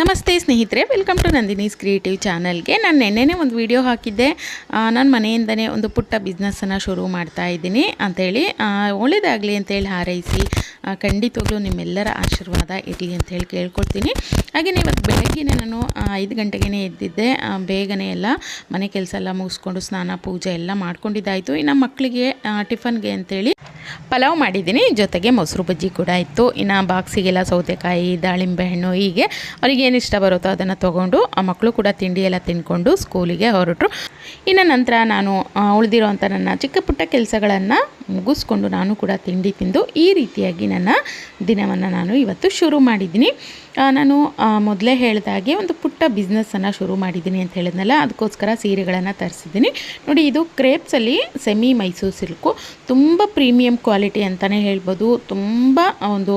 ನಮಸ್ತೆ ಸ್ನೇಹಿತರೆ welcome to Nandini's creative ಚಾನಲ್ಗೆ ನಾನು ನೆನ್ನೆನೇ ಒಂದು ವಿಡಿಯೋ ಹಾಕಿದ್ದೆ. ನಾನು ಮನೆಯಿಂದನೇ ಒಂದು ಪುಟ್ಟ ಬಿಸ್ನೆಸ್ಸನ್ನು ಶುರು ಮಾಡ್ತಾ ಇದ್ದೀನಿ ಅಂಥೇಳಿ ಒಳ್ಳೆಯದಾಗಲಿ ಅಂತೇಳಿ ಹಾರೈಸಿ ಖಂಡಿತವಾಗ್ಲೂ ನಿಮ್ಮೆಲ್ಲರ ಆಶೀರ್ವಾದ ಇರಲಿ ಅಂತೇಳಿ ಕೇಳ್ಕೊಳ್ತೀನಿ. ಹಾಗೆಯೇ ಇವತ್ತು ಬೆಳಗ್ಗೆ ನಾನು ಐದು ಗಂಟೆಗೆ ಎದ್ದಿದ್ದೆ. ಬೇಗನೆ ಎಲ್ಲ ಮನೆ ಕೆಲಸ ಎಲ್ಲ ಮುಗಿಸ್ಕೊಂಡು ಸ್ನಾನ, ಪೂಜೆ ಎಲ್ಲ ಮಾಡ್ಕೊಂಡಿದ್ದಾಯಿತು. ಇನ್ನು ಮಕ್ಕಳಿಗೆ ಟಿಫನ್ಗೆ ಅಂತೇಳಿ ಪಲಾವ್ ಮಾಡಿದ್ದೀನಿ, ಜೊತೆಗೆ ಮೊಸರು ಬಜ್ಜಿ ಕೂಡ ಇತ್ತು. ಇನ್ನು ಬಾಕ್ಸಿಗೆಲ್ಲ ಸೌತೆಕಾಯಿ, ದಾಳಿಂಬೆ ಹಣ್ಣು ಹೀಗೆ ಅವ್ರಿಗೆ ಏನು ಇಷ್ಟ ಬರುತ್ತೋ ಅದನ್ನು ತೊಗೊಂಡು ಆ ಮಕ್ಕಳು ಕೂಡ ತಿಂಡಿ ಎಲ್ಲ ತಿಂದ್ಕೊಂಡು ಸ್ಕೂಲಿಗೆ ಹೊರಟರು. ಇನ್ನು ನಂತರ ನಾನು ಉಳಿದಿರೋವಂಥ ನನ್ನ ಚಿಕ್ಕ ಪುಟ್ಟ ಕೆಲಸಗಳನ್ನು ಮುಗಿಸ್ಕೊಂಡು ನಾನು ಕೂಡ ತಿಂಡಿ ತಿಂದು ಈ ರೀತಿಯಾಗಿ ನನ್ನ ದಿನವನ್ನು ನಾನು ಇವತ್ತು ಶುರು ಮಾಡಿದ್ದೀನಿ. ನಾನು ಮೊದಲೇ ಹೇಳಿದಾಗೆ ಒಂದು ಪುಟ್ಟ ಬಿಸ್ನೆಸ್ಸನ್ನು ಶುರು ಮಾಡಿದ್ದೀನಿ ಅಂತ ಹೇಳಿದ್ನಲ್ಲ, ಅದಕ್ಕೋಸ್ಕರ ಸೀರೆಗಳನ್ನು ತರಿಸಿದ್ದೀನಿ. ನೋಡಿ, ಇದು ಕ್ರೇಪ್ಸಲ್ಲಿ ಸೆಮಿ ಮೈಸೂರು ಸಿಲ್ಕು. ತುಂಬ ಪ್ರೀಮಿಯಂ ಕ್ವಾಲಿಟಿ ಅಂತಲೇ ಹೇಳ್ಬೋದು. ತುಂಬ ಒಂದು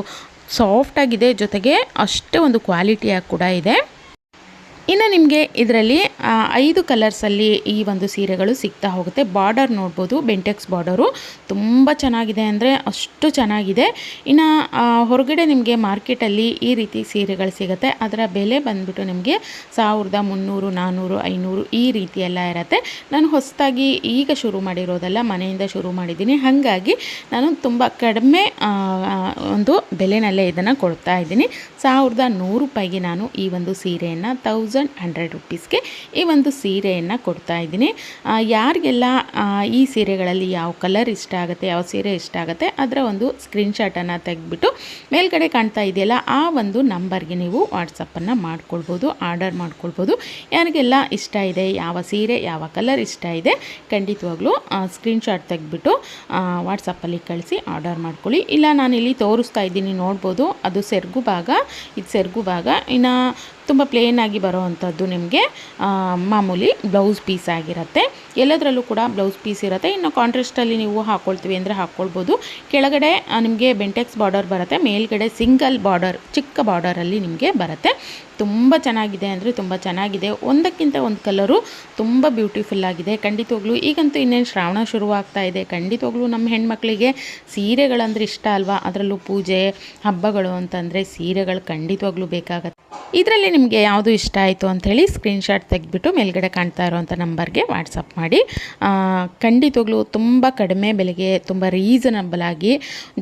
ಸಾಫ್ಟಾಗಿದೆ ಜೊತೆಗೆ ಅಷ್ಟೇ ಒಂದು ಕ್ವಾಲಿಟಿಯಾಗಿ ಕೂಡ ಇದೆ. ಇನ್ನು ನಿಮಗೆ ಇದರಲ್ಲಿ ಐದು ಕಲರ್ಸಲ್ಲಿ ಈ ಒಂದು ಸೀರೆಗಳು ಸಿಗ್ತಾ ಹೋಗುತ್ತೆ. ಬಾರ್ಡರ್ ನೋಡ್ಬೋದು ಬೆಂಟೆಕ್ಸ್ ಬಾರ್ಡರು ತುಂಬ ಚೆನ್ನಾಗಿದೆ ಅಂದರೆ ಅಷ್ಟು ಚೆನ್ನಾಗಿದೆ. ಇನ್ನು ಹೊರಗಡೆ ನಿಮಗೆ ಮಾರ್ಕೆಟಲ್ಲಿ ಈ ರೀತಿ ಸೀರೆಗಳು ಸಿಗುತ್ತೆ. ಅದರ ಬೆಲೆ ಬಂದುಬಿಟ್ಟು ನಿಮಗೆ ಸಾವಿರದ ಮುನ್ನೂರು ನಾನ್ನೂರು ಐನೂರು ಈ ರೀತಿ ಎಲ್ಲ ಇರುತ್ತೆ. ನಾನು ಹೊಸದಾಗಿ ಈಗ ಶುರು ಮಾಡಿರೋದಲ್ಲ, ಮನೆಯಿಂದ ಶುರು ಮಾಡಿದ್ದೀನಿ. ಹಾಗಾಗಿ ನಾನು ತುಂಬ ಕಡಿಮೆ ಒಂದು ಬೆಲೆನಲ್ಲೇ ಇದನ್ನು ಕೊಡ್ತಾ ಇದ್ದೀನಿ. ಸಾವಿರದ ನೂರು ರೂಪಾಯಿಗೆ ನಾನು ಈ ಒಂದು ಸೀರೆಯನ್ನು ತೌಸಂಡ್ ಹಂಡ್ರೆಡ್ ರುಪೀಸ್ಗೆ ಈ ಒಂದು ಸೀರೆಯನ್ನು ಕೊಡ್ತಾ ಇದ್ದೀನಿ. ಯಾರಿಗೆಲ್ಲ ಈ ಸೀರೆಗಳಲ್ಲಿ ಯಾವ ಕಲರ್ ಇಷ್ಟ ಆಗುತ್ತೆ, ಯಾವ ಸೀರೆ ಇಷ್ಟ ಆಗುತ್ತೆ, ಅದರ ಒಂದು ಸ್ಕ್ರೀನ್ಶಾಟನ್ನು ತೆಗೆದ್ಬಿಟ್ಟು ಮೇಲ್ಗಡೆ ಕಾಣ್ತಾ ಇದೆಯಲ್ಲ, ಆ ಒಂದು ನಂಬರ್ಗೆ ನೀವು ವಾಟ್ಸಪ್ಪನ್ನು ಮಾಡ್ಕೊಳ್ಬೋದು ಆರ್ಡರ್ ಮಾಡ್ಕೊಳ್ಬೋದು. ಯಾರಿಗೆಲ್ಲ ಇಷ್ಟ ಇದೆ, ಯಾವ ಸೀರೆ, ಯಾವ ಕಲರ್ ಇಷ್ಟ ಇದೆ, ಖಂಡಿತವಾಗ್ಲೂ ಸ್ಕ್ರೀನ್ಶಾಟ್ ತೆಗೆದ್ಬಿಟ್ಟು ವಾಟ್ಸಪ್ಪಲ್ಲಿ ಕಳಿಸಿ ಆರ್ಡರ್ ಮಾಡ್ಕೊಳ್ಳಿ. ಇಲ್ಲ, ನಾನಿಲ್ಲಿ ತೋರಿಸ್ತಾ ಇದ್ದೀನಿ, ನೋಡ್ಬೋದು. ಅದು ಸೆರಗು ಭಾಗ, ಇದು ಸೆರಗು ಭಾಗ. ಇನ್ನು ತುಂಬ ಪ್ಲೇನಾಗಿ ಬರೋವಂಥದ್ದು ನಿಮಗೆ ಮಾಮೂಲಿ ಬ್ಲೌಸ್ ಪೀಸ್ ಆಗಿರುತ್ತೆ. ಎಲ್ಲದರಲ್ಲೂ ಕೂಡ ಬ್ಲೌಸ್ ಪೀಸ್ ಇರುತ್ತೆ. ಇನ್ನು ಕಾಂಟ್ರೆಸ್ಟಲ್ಲಿ ನೀವು ಹಾಕ್ಕೊಳ್ತೀವಿ ಅಂದರೆ ಹಾಕ್ಕೊಳ್ಬೋದು ಕೆಳಗಡೆ ನಿಮಗೆ ಬೆಂಟೆಕ್ಸ್ ಬಾರ್ಡರ್ ಬರುತ್ತೆ. ಮೇಲ್ಗಡೆ ಸಿಂಗಲ್ ಬಾರ್ಡರ್ ಚಿಕ್ಕ ಬಾರ್ಡರಲ್ಲಿ ನಿಮಗೆ ಬರುತ್ತೆ. ತುಂಬ ಚೆನ್ನಾಗಿದೆ ಅಂದರೆ ತುಂಬ ಚೆನ್ನಾಗಿದೆ. ಒಂದಕ್ಕಿಂತ ಒಂದು ಕಲರು ತುಂಬ ಬ್ಯೂಟಿಫುಲ್ ಆಗಿದೆ. ಖಂಡಿತವಾಗ್ಲೂ ಈಗಂತೂ ಇನ್ನೇನು ಶ್ರಾವಣ ಶುರುವಾಗ್ತಾ ಇದೆ. ಖಂಡಿತವಾಗ್ಲೂ ನಮ್ಮ ಹೆಣ್ಮಕ್ಳಿಗೆ ಸೀರೆಗಳಂದ್ರೆ ಇಷ್ಟ ಅಲ್ವಾ? ಅದರಲ್ಲೂ ಪೂಜೆ, ಹಬ್ಬಗಳು ಅಂತಂದರೆ ಸೀರೆಗಳು ಖಂಡಿತವಾಗ್ಲೂ ಬೇಕಾಗತ್ತೆ. ಇದರಲ್ಲಿ ನಿಮಗೆ ಯಾವುದು ಇಷ್ಟ ಆಯಿತು ಅಂಥೇಳಿ ಸ್ಕ್ರೀನ್ಶಾಟ್ ತೆಗೆದ್ಬಿಟ್ಟು ಮೇಲ್ಗಡೆ ಕಾಣ್ತಾ ಇರೋವಂಥ ನಂಬರ್ಗೆ ವಾಟ್ಸಪ್ ಮಾಡಿ. ಖಂಡಿತವಾಗ್ಲೂ ತುಂಬ ಕಡಿಮೆ ಬೆಲೆಗೆ ತುಂಬ ರೀಸನಬಲ್ ಆಗಿ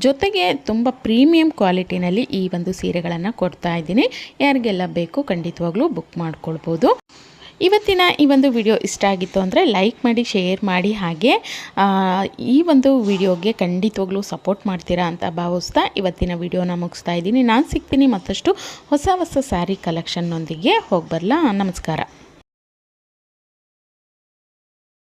ಜೊತೆಗೆ ತುಂಬ ಪ್ರೀಮಿಯಂ ಕ್ವಾಲಿಟಿನಲ್ಲಿ ಈ ಒಂದು ಸೀರೆಗಳನ್ನು ಕೊಡ್ತಾ ಇದ್ದೀನಿ. ಯಾರಿಗೆಲ್ಲ ಬೇಕು ಖಂಡಿತವಾಗ್ಲೂ ಬುಕ್ ಮಾಡ್ಕೊಳ್ಬೋದು. ಇವತ್ತಿನ ಈ ಒಂದು ವಿಡಿಯೋ ಇಷ್ಟ ಆಗಿತ್ತು ಅಂದರೆ ಲೈಕ್ ಮಾಡಿ, ಶೇರ್ ಮಾಡಿ ಹಾಗೆ ಈ ಒಂದು ವಿಡಿಯೋಗೆ ಖಂಡಿತವಾಗ್ಲೂ ಸಪೋರ್ಟ್ ಮಾಡ್ತೀರಾ ಅಂತ ಭಾವಿಸ್ತಾ ಇವತ್ತಿನ ವಿಡಿಯೋನ ಮುಗಿಸ್ತಾ ಇದ್ದೀನಿ. ನಾನು ಸಿಗ್ತೀನಿ ಮತ್ತಷ್ಟು ಹೊಸ ಹೊಸ ಸ್ಯಾರಿ ಕಲೆಕ್ಷನ್ನೊಂದಿಗೆ ಹೋಗಿ ಬರಲಾ? ನಮಸ್ಕಾರ.